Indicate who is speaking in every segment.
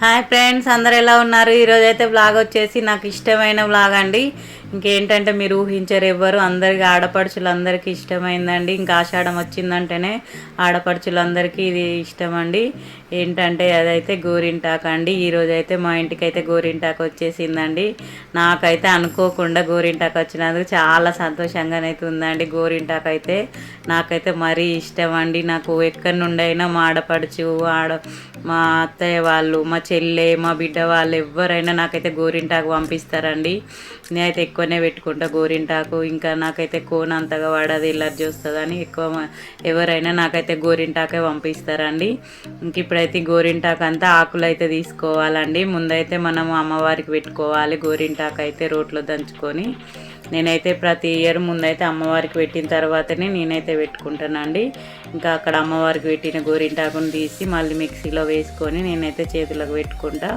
Speaker 1: Hi friends అందరు ఎలా ఉన్నారు? ఈరోజు అయితే బ్లాగ్ వచ్చేసి నాకు ఇష్టమైన బ్లాగ్ అండి. ఇంకేంటంటే మీరు ఊహించరు ఎవ్వరు అందరికీ ఆడపడుచులు అందరికీ ఇష్టమైందండి. ఇంకా ఆషాఢం వచ్చిందంటేనే ఆడపడుచులందరికీ ఇది ఇష్టం అండి ఏంటంటే అదైతే గోరింటాకు అండి. ఈరోజు అయితే మా ఇంటికి అయితే గోరింటాకు వచ్చేసిందండి. నాకైతే అనుకోకుండా గోరింటాకు వచ్చినందుకు చాలా సంతోషంగానైతే ఉందండి గోరింటాకు అయితే నాకైతే మరీ ఇష్టం అండి నాకు ఎక్కడి నుండి అయినా మా ఆడపడుచు ఆడ మా అత్తయ్య వాళ్ళు మా చెల్లె మా బిడ్డ వాళ్ళు ఎవరైనా నాకైతే గోరింటాకు పంపిస్తారండి. నేనైతే ఎక్కువనే పెట్టుకుంటా. గోరింటాకు ఇంకా నాకైతే కోన్ అంతగా వాడది ఎలర్జీ వస్తుందని ఎక్కువ ఎవరైనా నాకైతే గోరింటాకే పంపిస్తారండి. ఇంక ఇప్పుడైతే గోరింటాకు అంతా ఆకులు అయితే తీసుకోవాలండి. ముందైతే మనం అమ్మవారికి పెట్టుకోవాలి గోరింటాకు అయితే రోట్లో దంచుకొని. నేనైతే ప్రతి ఇయర్ ముందైతే అమ్మవారికి పెట్టిన తర్వాతనే నేనైతే పెట్టుకుంటానండి. ఇంకా అక్కడ అమ్మవారికి పెట్టిన గోరింటాకుని తీసి మళ్ళీ మిక్సీలో వేసుకొని నేనైతే చేతులకు పెట్టుకుంటా.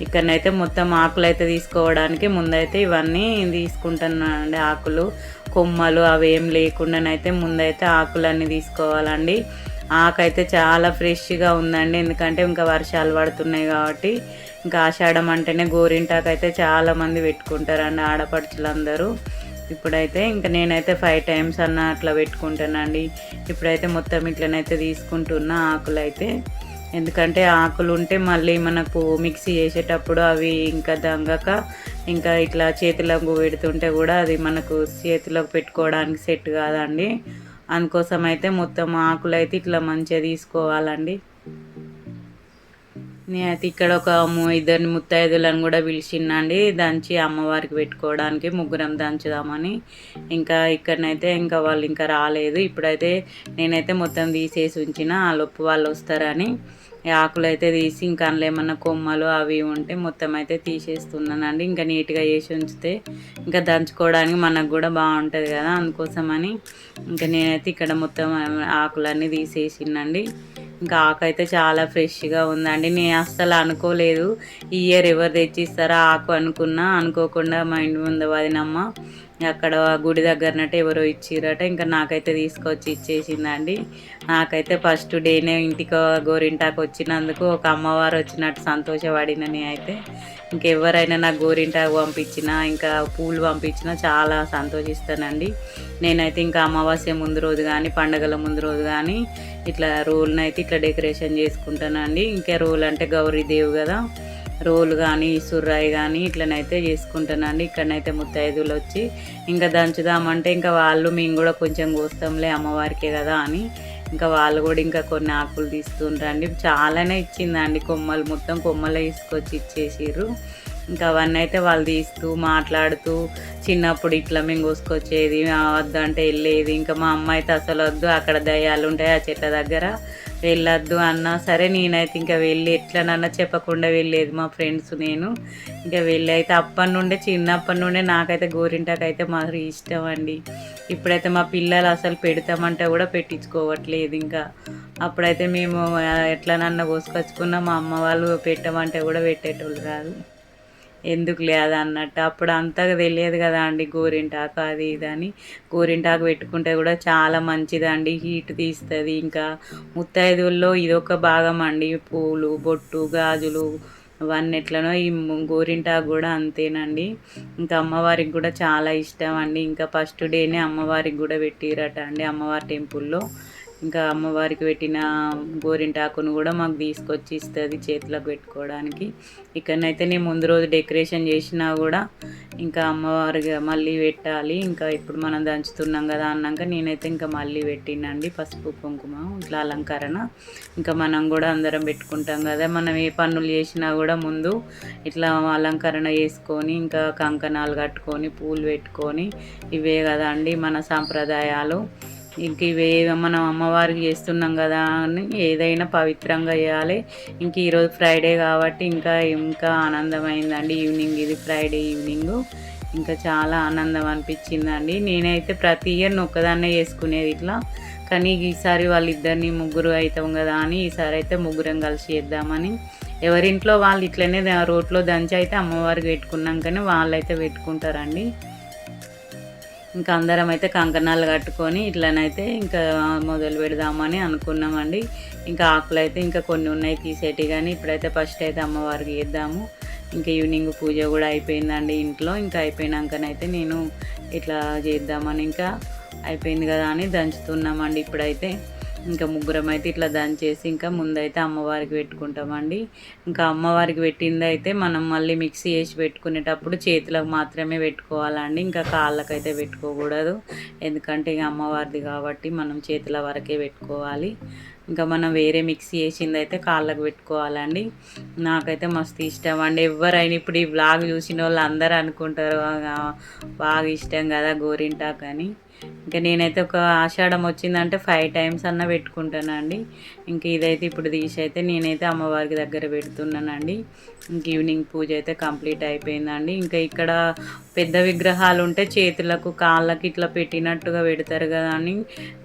Speaker 1: ఇక్కడనైతే మొత్తం ఆకులు అయితే తీసుకోవడానికి ముందైతే ఇవన్నీ తీసుకుంటున్నానండి ఆకులు. కొమ్మలు అవి ఏం లేకుండానైతే ముందైతే ఆకులన్నీ తీసుకోవాలండి. ఆకైతే చాలా ఫ్రెష్గా ఉందండి. ఎందుకంటే ఇంకా వర్షాలు పడుతున్నాయి కాబట్టి ఇంకా ఆషాఢం అంటేనే గోరింటాకు అయితే చాలామంది పెట్టుకుంటారండి ఆడపడుచులందరూ. ఇప్పుడైతే ఇంకా నేనైతే ఫైవ్ టైమ్స్ అన్న అట్లా పెట్టుకుంటానండి. ఇప్పుడైతే మొత్తం ఇట్లనైతే తీసుకుంటున్న ఆకులు అయితే ఎందుకంటే ఆకులు ఉంటే మళ్ళీ మనకు మిక్సీ చేసేటప్పుడు అవి ఇంకా దంగక ఇంకా ఇట్లా చేతిలోకి పెడుతుంటే కూడా అది మనకు చేతిలోకి పెట్టుకోవడానికి సెట్ కాదండి. అందుకోసం అయితే మొత్తం ఆకులు అయితే ఇట్లా మంచిగా తీసుకోవాలండి. నేనైతే ఇక్కడ ఒక ము- ఇద్దరిని ముత్తైదులను కూడా పిలిచినండి దంచి అమ్మవారికి పెట్టుకోవడానికి ముగ్గురం దంచుదామని. ఇంకా ఇక్కడనైతే ఇంకా వాళ్ళు ఇంకా రాలేదు. ఇప్పుడైతే నేనైతే మొత్తం తీసేసి ఉంచిన. ఆ లోపు వాళ్ళు వస్తారని. ఆకులు అయితే తీసి ఇంకా అందులో ఏమన్నా కొమ్మలు అవి ఉంటే మొత్తం అయితే తీసేస్తున్నానండి. ఇంకా నీట్గా చేసి ఉంచితే ఇంకా దంచుకోవడానికి మనకు కూడా బాగుంటుంది కదా అందుకోసమని ఇంకా నేనైతే ఇక్కడ మొత్తం ఆకులన్నీ తీసేసిండండి ఇంకా ఆకు అయితే చాలా ఫ్రెష్గా ఉందండి. నేను అస్సలు అనుకోలేదు ఈ ఇయర్ ఎవరు తెచ్చిస్తారా ఆకు అనుకున్నా. అనుకోకుండా మా ఇంటి ముందు వదినమ్మ అక్కడ గుడి దగ్గరనట ఎవరో ఇచ్చిరట. ఇంకా నాకైతే తీసుకొచ్చి ఇచ్చేసిందండి. నాకైతే ఫస్ట్ డేనే ఇంటికి గోరింటాకు వచ్చినందుకు ఒక అమ్మవారు వచ్చినట్టు సంతోషపడినని అయితే. ఇంకెవరైనా నాకు గోరింటాకు పంపించినా ఇంకా పూలు పంపించినా చాలా సంతోషిస్తానండి. నేనైతే ఇంకా అమావాస్య ముందు రోజు కానీ పండగల ముందు రోజు కానీ ఇట్లా రోల్ని అయితే ఇట్లా డెకరేషన్ చేసుకుంటానండి. ఇంకా రోల్ అంటే గౌరీదేవి కదా. రోలు కానీ సుర్రాయి కానీ ఇట్లనైతే చేసుకుంటానండి. ఇక్కడనైతే ముత్తైదులు వచ్చి ఇంకా దంచుదామంటే ఇంకా వాళ్ళు మేము కూడా కొంచెం కోస్తాంలే అమ్మవారికే కదా అని. ఇంకా వాళ్ళు కూడా ఇంకా కొన్ని ఆకులు తీస్తుంటారండి చాలానే ఇచ్చిందండి కొమ్మలు. మొత్తం కొమ్మలే తీసుకొచ్చి ఇచ్చేసిర్రు. ఇంకా అవన్నీ అయితే వాళ్ళు తీస్తూ మాట్లాడుతూ చిన్నప్పుడు ఇట్లా మేము కోసుకొచ్చేది వద్దు అంటే వెళ్ళేది. ఇంకా మా అమ్మ అయితే అసలు వద్దు అక్కడ దయ్యాలు ఉంటాయి ఆ చెట్ల దగ్గర. వెళ్ళొద్దు అన్నా. సరే నేనైతే ఇంకా వెళ్ళి ఎట్లనన్నా చెప్పకుండా వెళ్ళేది మా ఫ్రెండ్స్ నేను. ఇంకా వెళ్ళి అయితే అప్పటి నుండే చిన్నప్పటి నుండే నాకైతే గోరింటాకు అయితే మరి ఇష్టం అండి. ఇప్పుడైతే మా పిల్లలు అసలు పెడతామంటే కూడా పెట్టించుకోవట్లేదు ఇంకా. అప్పుడైతే మేము ఎట్లనన్నా కోసుకొచ్చుకున్నా మా అమ్మ వాళ్ళు పెట్టమంటే కూడా పెట్టేటోళ్ళు కాదు ఎందుకు లేదు అన్నట్టు. అప్పుడు అంతగా తెలియదు కదా అండి గోరింటాకు అది ఇది అని. గోరింటాకు పెట్టుకుంటే కూడా చాలా మంచిదండి. హీట్ తీస్తుంది. ఇంకా ముత్తైదుల్లో ఇదొక భాగం అండి. పూలు బొట్టు గాజులు అవన్నీ ఎట్లనో ఈ గోరింటాకు కూడా అంతేనండి. ఇంకా అమ్మవారికి కూడా చాలా ఇష్టం అండి. ఇంకా ఫస్ట్ డేనే అమ్మవారికి కూడా పెట్టిరట అండి అమ్మవారి టెంపుల్లో. ఇంకా అమ్మవారికి పెట్టిన గోరింటాకును కూడా మాకు తీసుకొచ్చి ఇస్తుంది చేతులకు పెట్టుకోవడానికి. ఇక్కడనైతే నేను ముందు రోజు డెకరేషన్ చేసినా కూడా ఇంకా అమ్మవారికి మళ్ళీ పెట్టాలి. ఇంకా ఇప్పుడు మనం దంచుతున్నాం కదా అన్నాక నేనైతే ఇంకా మళ్ళీ పెట్టినండి. పసుపు కుంకుమ ఇట్లా అలంకరణ. ఇంకా మనం కూడా అందరం పెట్టుకుంటాం కదా. మనం ఏ పనులు చేసినా కూడా ముందు ఇట్లా అలంకరణ చేసుకొని ఇంకా కంకణాలు కట్టుకొని పూలు పెట్టుకొని ఇవే కదా అండి మన సాంప్రదాయాలు. ఇంక ఇవే మనం అమ్మవారికి చేస్తున్నాం కదా అని ఏదైనా పవిత్రంగా చేయాలి. ఇంక ఈరోజు ఫ్రైడే కాబట్టి ఇంకా ఇంకా ఆనందమైందండి. ఈవినింగ్ ఇది ఫ్రైడే ఈవినింగ్. ఇంకా చాలా ఆనందం అనిపించిందండి. నేనైతే ప్రతి ఇయర్ ఒక్కదాన్నే చేసుకునేది ఇట్లా. కానీ ఈసారి వాళ్ళిద్దరిని ముగ్గురు అవుతాం కదా అని ఈసారి అయితే ముగ్గురం కలిసి చేద్దామని. ఎవరింట్లో వాళ్ళు ఇట్లనే రోడ్లో రోట్లో దంచి అయితే అమ్మవారికి పెట్టుకున్నాకనే వాళ్ళైతే పెట్టుకుంటారండి. ఇంకా అందరం అయితే కంకణాలు కట్టుకొని ఇట్లనైతే ఇంకా మొదలు పెడదామని అనుకున్నామండి. ఇంకా ఆకులు అయితే ఇంకా కొన్ని ఉన్నాయి తీసేటి కానీ ఇప్పుడైతే ఫస్ట్ అయితే అమ్మవారికి చేద్దాము. ఇంకా ఈవినింగ్ పూజ కూడా అయిపోయిందండి ఇంట్లో. ఇంకా అయిపోయినాకనైతే నేను ఇట్లా చేద్దామని ఇంకా అయిపోయింది కదా అని దంచుతున్నామండి ఇప్పుడైతే. ఇంకా ముగ్గురం అయితే ఇట్లా దంచేసి ఇంకా ముందైతే అమ్మవారికి పెట్టుకుంటామండి. ఇంకా అమ్మవారికి పెట్టింది అయితే మనం మళ్ళీ మిక్సీ వేసి పెట్టుకునేటప్పుడు చేతులకు మాత్రమే పెట్టుకోవాలండి. ఇంకా కాళ్ళకైతే పెట్టుకోకూడదు. ఎందుకంటే ఇక అమ్మవారిది కాబట్టి మనం చేతుల వరకే పెట్టుకోవాలి. ఇంకా మనం వేరే మిక్సీ వేసింది అయితే కాళ్ళకు పెట్టుకోవాలండి. నాకైతే మస్తు ఇష్టం అండి. ఎవరైనా ఇప్పుడు ఈ బ్లాగ్ చూసిన వాళ్ళు అందరూ అనుకుంటారు బాగా ఇష్టం కదా గోరింటాకు అని. ఇంకా నేనైతే ఒక ఆషాఢం వచ్చిందంటే ఫైవ్ టైమ్స్ అన్న పెట్టుకుంటానండి. ఇంక ఇదైతే ఇప్పుడు తీసి అయితే నేనైతే అమ్మవారికి దగ్గర పెడుతున్నానండి. ఇంక ఈవినింగ్ పూజ అయితే కంప్లీట్ అయిపోయిందండి. ఇంకా ఇక్కడ పెద్ద విగ్రహాలు ఉంటే చేతులకు కాళ్ళకి ఇట్లా పెట్టినట్టుగా పెడతారు కదా అని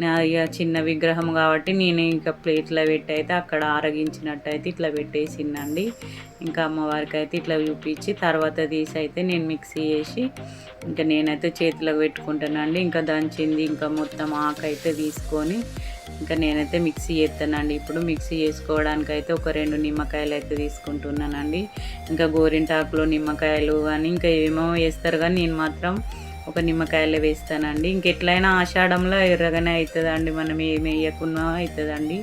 Speaker 1: నా ఇక చిన్న విగ్రహం కాబట్టి నేను ఇంకా ప్లేట్లో పెట్టి అయితే అక్కడ ఆరగించినట్టు అయితే ఇట్లా పెట్టేసిందండి. ఇంకా అమ్మవారికి అయితే ఇట్లా చూపించి తర్వాత తీసి అయితే నేను మిక్సీ చేసి ఇంకా నేనైతే చేతిలో పెట్టుకుంటానండి. ఇంకా దంచింది ఇంకా మొత్తం ఆకు అయితే తీసుకొని ఇంకా నేనైతే మిక్సీ చేస్తానండి. ఇప్పుడు మిక్సీ చేసుకోవడానికి అయితే ఒక రెండు నిమ్మకాయలు అయితే తీసుకుంటున్నానండి. ఇంకా గోరింటాకులో నిమ్మకాయలు కానీ ఇంకా ఏమో వేస్తారు కానీ నేను మాత్రం ఒక నిమ్మకాయలు వేస్తానండి. ఇంకెట్లయినా ఆషాఢంలో ఎర్రగానే అవుతుందండి. మనం ఏమి వేయకున్నా అవుతుందండి.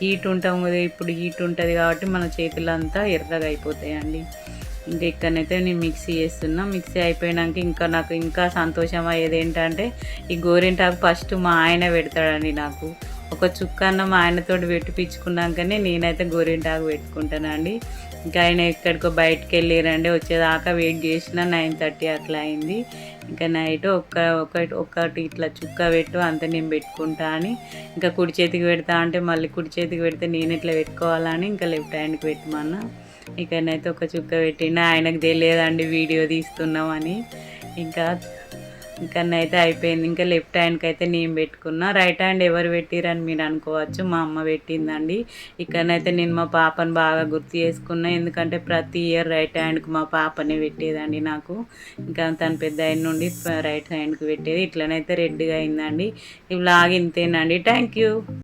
Speaker 1: హీట్ ఉంటాం కదా ఇప్పుడు హీట్ ఉంటుంది కాబట్టి మన చేతులంతా ఎర్రగా అయిపోతాయండి. ఇంకా ఇక్కడనైతే నేను మిక్సీ చేస్తున్నా. మిక్సీ అయిపోయినాక ఇంకా నాకు ఇంకా సంతోషం అయ్యేది ఏంటంటే ఈ గోరింటాకు ఫస్ట్ మా ఆయన పెడతాడండి నాకు. ఒక చుక్క అన్న మా ఆయనతో పెట్టిపించుకున్నాకనే నేనైతే గోరింటాకు పెట్టుకుంటానండి. ఇంకా ఆయన ఎక్కడికో బయటకు వెళ్ళిరండి వచ్చేదాకా వెయిట్ చేసిన నైన్ థర్టీ అట్లా అయింది. ఇంకా నైట్ ఒక్క ఒకటి ఒకటి ఇట్లా చుక్క పెట్టు అంత నేను పెట్టుకుంటా అని. ఇంకా కుడి చేతికి పెడతా అంటే మళ్ళీ కుడి చేతికి పెడితే నేను ఇట్లా పెట్టుకోవాలని ఇంకా లెఫ్ట్ హ్యాండ్కి పెట్టమన్నా. ఇక్కడనైతే ఒక చుక్క పెట్టిన ఆయనకు తెలియదండి వీడియో తీస్తున్నామని. ఇంకా ఇంకా అయితే అయిపోయింది. ఇంకా లెఫ్ట్ హ్యాండ్కి అయితే నేను పెట్టుకున్నా. రైట్ హ్యాండ్ ఎవరు పెట్టిరని మీరు అనుకోవచ్చు. మా అమ్మ పెట్టిందండి. ఇక్కడనైతే నేను మా పాపను బాగా గుర్తు చేసుకున్నా. ఎందుకంటే ప్రతి ఇయర్ రైట్ హ్యాండ్కి మా పాపనే పెట్టేదండి నాకు. ఇంకా తను పెద్ద అయిన నుండి రైట్ హ్యాండ్కి పెట్టేది. ఇట్లనైతే రెడ్గా అయిందండి. ఇవి లాగింతేనండి థ్యాంక్ యూ.